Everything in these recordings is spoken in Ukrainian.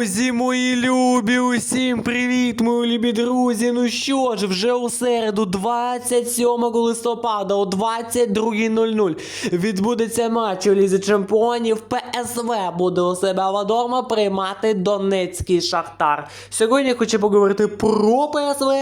Друзі, мої любі, усім привіт, мої любі друзі. Ну що ж, вже у середу, 27 листопада о 22.00 відбудеться матч у Лізі Чемпіонів. ПСВ буде у себе вдома приймати Донецький Шахтар. Сьогодні я хочу поговорити про ПСВ.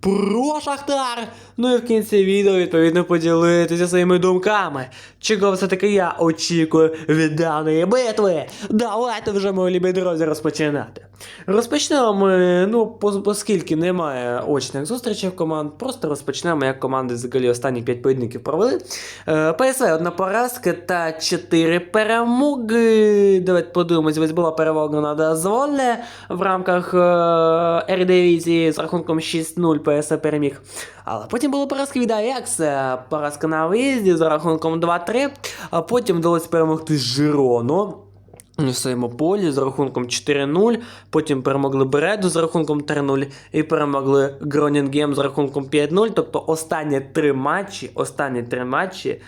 Про Шахтар! Ну і в кінці відео відповідно поділитися своїми думками. Чого все-таки я очікую від даної битви? Давайте вже, мої любі друзі, розпочинати. Розпочнемо ми, ну, оскільки немає очних зустрічей в команд, просто розпочнемо, як команди взагалі останні 5 поєдинків провели. Е, ПСВ одна поразка та 4 перемоги. Давайте подивимось, ось була перемога над Азволе в рамках е, Ердивізії з рахунком 6-0 ПСВ переміг. Але потім була поразка від Аякса, поразка на виїзді за рахунком 2-3, а потім вдалося перемогти Жирону. В своєму полі з рахунком 4-0, потім перемогли Береду з рахунком 3-0 і перемогли Гронінгем з рахунком 5-0. Тобто останні три матчі, останні три матчі е,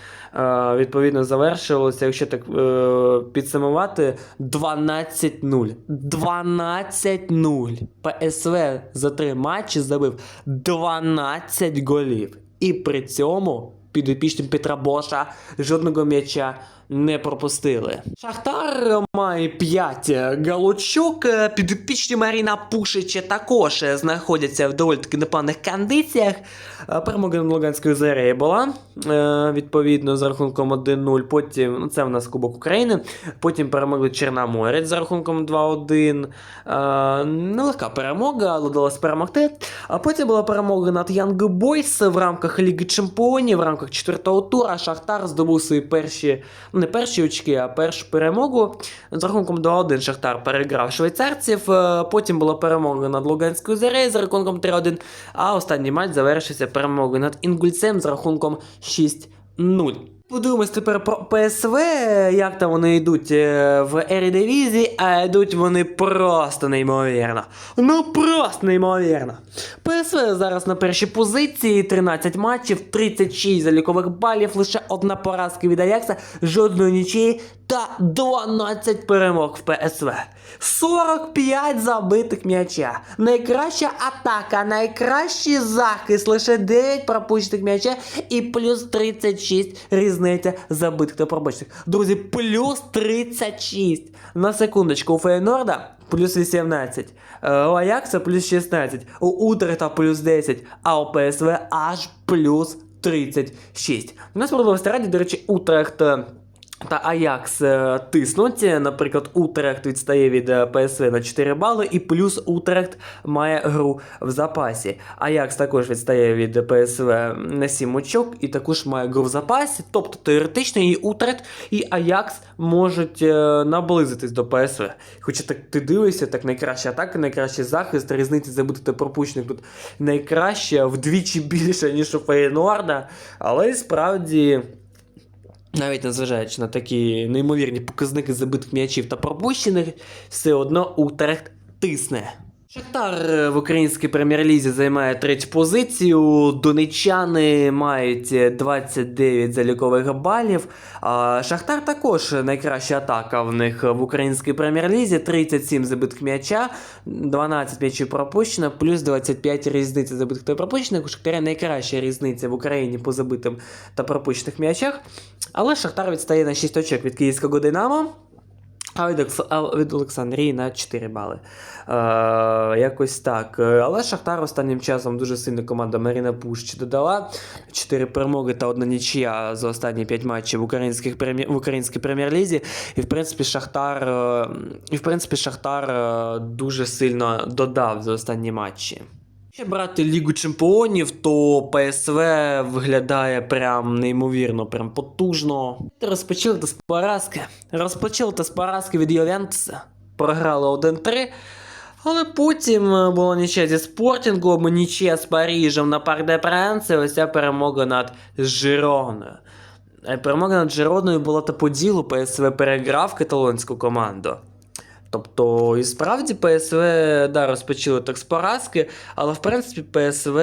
відповідно завершилося, якщо так е, підсумувати, 12-0. 12-0. ПСВ за три матчі забив 12 голів. І при цьому підопічним Петра Боша жодного м'яча не пропустили. Шахтар має 5 галочок. Підопічні Маріна Пушича також знаходяться в доволі таки непоганих кондиціях. Е, Перемога над Луганською Зерею була е, відповідно з рахунком 1-0. Потім ну, це в нас Кубок України. Потім перемогли Чорноморець з рахунком 2-1. Е, Нелегка перемога, але вдалося перемогти. А потім була перемога над Young Boys в рамках Ліги Чемпіонів, в рамках четвертого тура. Шахтар здобув свої перші, не перші очки, а першу перемогу. З рахунком 2-1 Шахтар переграв швейцарців. Е, Потім була перемога над Луганською Зерею з рахунком 3-1. А останній матч завершився перемогою над Інгульцем з рахунком 6-0. Подивимось тепер про ПСВ, як там вони йдуть е, в Ерідивізії, а йдуть вони просто неймовірно. Ну просто неймовірно. ПСВ зараз на першій позиції, 13 матчів, 36 залікових балів, лише одна поразка від Аякса, жодної нічиї та 12 перемог в ПСВ. 45 забитих м'яча. Найкраща атака, найкращий захист, лише 9 пропущених м'яча і плюс 36 різниця забитих та пробачених. Друзі, плюс 36. На секундочку, у Фейнорда плюс 18, е, у Аякса плюс 16, у Утрехта плюс 10, а у ПСВ аж плюс 36. У нас в раді, до речі, Утрехт. Е, та Аякс е, тиснуть. Наприклад, Утрехт відстає від е, ПСВ на 4 бали, і плюс Утрехт має гру в запасі. Аякс також відстає від ПСВ на 7 очок і також має гру в запасі. Тобто теоретично і Утрехт, і Аякс можуть е, наблизитись до ПСВ. Хоча так ти дивишся, так найкраща атака, найкращий захист, різниця забитих та пропущених тут найкраща, вдвічі більше, ніж у Фейнорда. Але справді. Навіть незважаючи на такі неймовірні показники забитих м'ячів та пропущених, все одно Утрехт тисне. Шахтар е, в українській прем'єр-лізі займає третю позицію. Донечани мають 29 залікових балів. Шахтар також найкраща атака в них в українській прем'єр-лізі. 37 забитих м'яча, 12 м'ячів пропущено, плюс 25 різниці забитих та пропущених. У Шахтаря найкраща різниця в Україні по забитим та пропущених м'ячах. Але Шахтар відстає на 6 очок від київського Динамо. А від, Олександрії на 4 бали. Е, якось так. Але Шахтар останнім часом дуже сильно команда Маріна Пущ додала. 4 перемоги та одна нічия за останні 5 матчів в, українських в українській прем'єр-лізі. І в принципі Шахтар, е, і, в принципі, Шахтар е, дуже сильно додав за останні матчі. Якщо брати Лігу Чемпіонів, то ПСВ виглядає прям неймовірно, прям потужно. Розпочали та з поразки. Розпочали та з поразки від Ювентуса. Програли 1-3. Але потім е, була нічия зі Спортінгом, нічия з Парижем на Парк де Пренс, і ось ця перемога над Жироною. Е, Перемога над Жироною була та по ділу, ПСВ переграв каталонську команду. Тобто, і справді ПСВ да, розпочали так з поразки, але в принципі ПСВ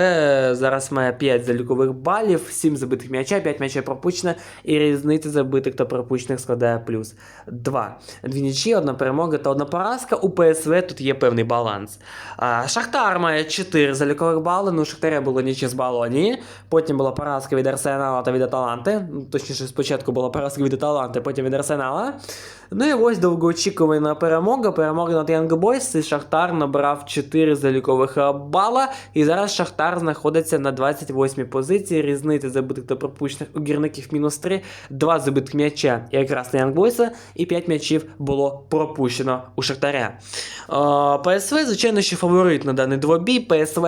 зараз має 5 залікових балів, 7 забитих м'яча, 5 м'ячей пропущено, і різниця забитих та пропущених складає плюс 2. Дві нічі, одна перемога та одна поразка. У ПСВ тут є певний баланс. Шахтар має 4 залікових бали, ну Шахтаря було нічі з Балонії, потім була поразка від Арсенала та від Аталанти. Ну, Точніше, спочатку була поразка від Аталанти, потім від Арсенала. Ну і ось довгоочікувана перемога. Перемога над Young Boys. І Шахтар набрав 4 залікових бала. І зараз Шахтар знаходиться на 28-й позиції. Різниця забитих та пропущених у гірників мінус 3, 2 забитих м'яча якраз на Young Boys, і 5 м'ячів було пропущено у Шахтаря. ПСВ, звичайно, ще фаворит на даний двобій. ПСВ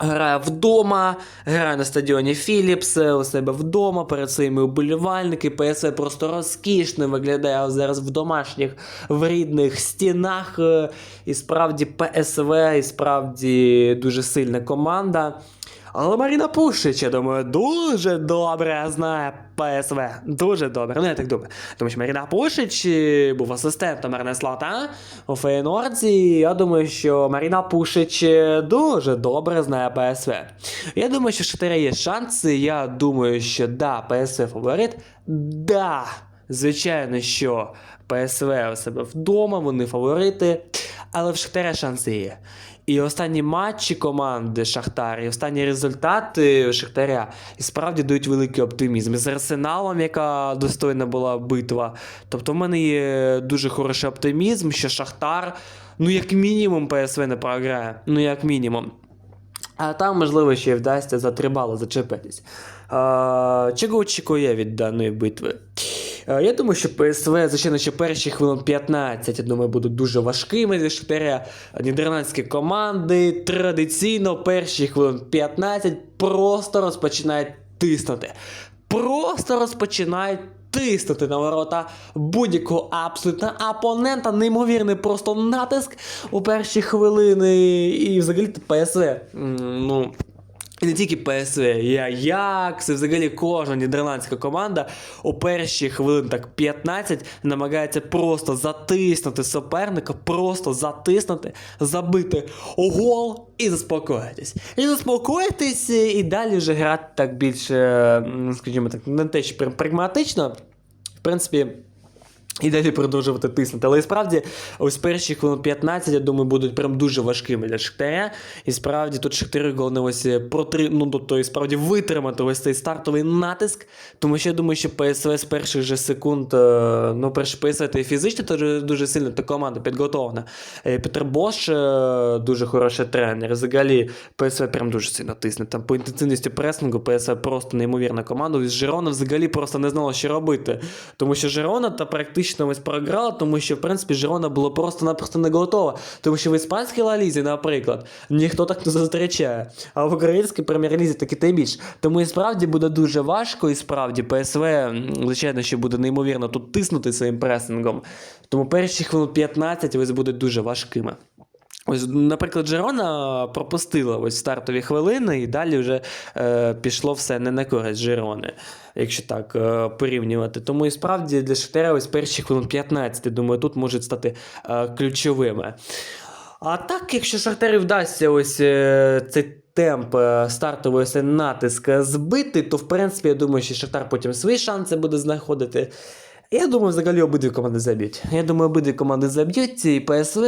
Грає вдома, грає на стадіоні Філіпс е, у себе вдома перед своїми уболівальники. ПСВ просто розкішно виглядає зараз в домашніх в рідних стінах. е, І справді ПСВ, і справді дуже сильна команда. Але Маріна Пушич, я думаю, дуже добре знає ПСВ. Дуже добре. Ну, я так думаю. Тому що Маріна Пушич е, був асистентом Арне Слота у Фейнорді. Я думаю, що Маріна Пушич е, дуже добре знає ПСВ. Я думаю, що в є шанси. Я думаю, що да, ПСВ фаворит. Да. Звичайно, що ПСВ у себе вдома, вони фаворити, але в Шахтаря шанси є. І останні матчі команди Шахтар, і останні результати Шахтаря і справді дають великий оптимізм. З Арсеналом, яка достойна була битва. Тобто в мене є дуже хороший оптимізм, що Шахтар, ну як мінімум, ПСВ не програє. Ну як мінімум. А там, можливо, ще й вдасться за три бали зачепитись. Чого очікує від даної битви? А, я думаю, що ПСВ, звичайно, що перші хвилин 15, я думаю, будуть дуже важкими для Шахтаря. Нідерландські команди традиційно перші хвилин 15 просто розпочинають тиснути. Просто розпочинають тиснути на ворота будь-якого абсолютно опонента. Неймовірний просто натиск у перші хвилини. І взагалі ПСВ. Ну. І не тільки ПСВ, і Аякс, і взагалі кожна нідерландська команда у перші хвилин так 15 намагається просто затиснути суперника, просто затиснути, забити гол і заспокоїтись. І заспокоїтись, і далі вже грати так більш, е, скажімо так, не те, що прагматично. В принципі. І далі продовжувати тиснути. Але і справді, ось перші хвилин 15, я думаю, будуть прям дуже важкими для Шахтаря. І справді тут Шахтарю головне ось е, протри... ну, тобто, і справді витримати ось цей стартовий натиск. Тому що я думаю, що ПСВ з перших же секунд, е, ну, перше ПСВ та фізично дуже, дуже сильно та команда підготовлена. Е, Петр Бош дуже хороший тренер. Взагалі, ПСВ прям дуже сильно тисне. Там по інтенсивності пресингу ПСВ просто неймовірна команда. Із Жирона взагалі просто не знала, що робити. Тому що Жирона та практично ось програла, тому що, в принципі, Жирона було просто-напросто не готова. Тому що в іспанській Ла-Лізі, наприклад, ніхто так не зустрічає. А в українській прем'єр-лізі таки тим більш. Тому і справді буде дуже важко, і справді ПСВ, звичайно, що буде неймовірно тут тиснути своїм пресингом. Тому перші хвилин 15 ось будуть дуже важкими. Ось, наприклад, Жирона пропустила ось стартові хвилини, і далі вже е, пішло все не на користь Жирони, якщо так е, порівнювати. Тому і справді для Шахтаря ось перші хвилин 15, думаю, тут можуть стати е, ключовими. А так, якщо Шахтарі вдасться ось е, цей темп е, стартовий ось збити, то в принципі я думаю, що Шахтар потім свої шанси буде знаходити. Я думаю, взагалі обидві команди заб'ють. Я думаю, обидві команди заб'ють, і ПСВ.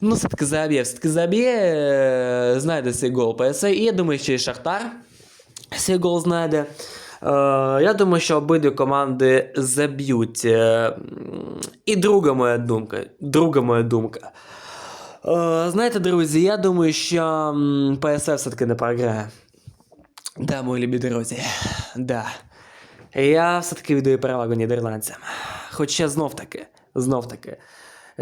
Ну, все-таки заб'є, все-таки заб'є, е, знайде цей гол ПСВ. І я думаю, що і Шахтар цей гол знайде. Е, я думаю, що обидві команди заб'ють. І друга моя думка. Друга моя думка. Знаєте, друзі, я думаю, що м, все-таки не програє. Да, мої любі друзі. Да. Я все-таки віддаю перевагу нідерландцям. Хоча знов таки, знов таки.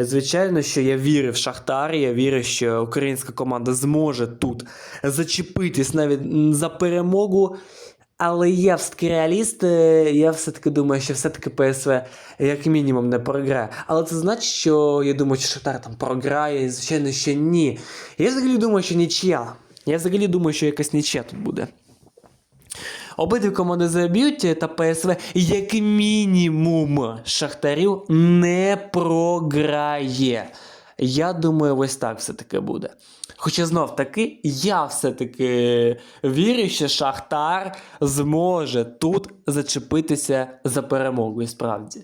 Звичайно, що я вірю в Шахтар, я вірю, що українська команда зможе тут зачепитись навіть за перемогу. Але я все-таки реаліст, е, я все-таки думаю, що все-таки ПСВ як мінімум не програє. Але це значить, що я думаю, що Шахтар там програє, звичайно, що ні. Я взагалі думаю, що нічия. Я взагалі думаю, що якась нічия тут буде. Обидві команди заб'ють та ПСВ, як мінімум, Шахтарів не програє. Я думаю, ось так все-таки буде. Хоча знов таки, я все-таки вірю, що Шахтар зможе тут зачепитися за перемогу, і справді.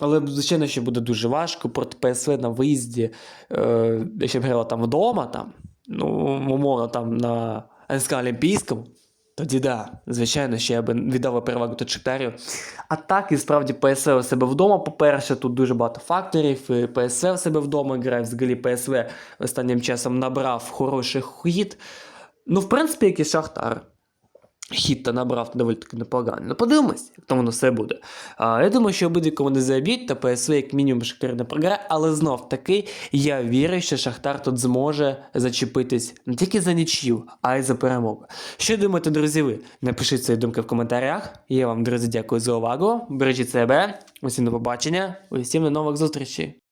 Але, звичайно, що буде дуже важко проти ПСВ на виїзді, е, якщо б грала там вдома, там, ну, умовно, там на СК Олімпійському, тоді да, звичайно, що я би віддав перевагу до Шахтарю. А так, і справді ПСВ у себе вдома, по-перше, тут дуже багато факторів. і ПСВ у себе вдома грає, взагалі ПСВ останнім часом набрав хороший хід. Ну, в принципі, як і Шахтар. Хід та набрав доволі таки непоганий. Ну, подивимось, як там воно все буде. А, я думаю, що обидві команди заб'ють, та ПСВ як мінімум Шахтар не програє, але знов таки я вірю, що Шахтар тут зможе зачепитись не тільки за нічю, а й за перемогу. Що думаєте, друзі, ви? Напишіть свої думки в коментарях. Я вам, друзі, дякую за увагу. Бережіть себе, усім до побачення, усім до нових зустрічей.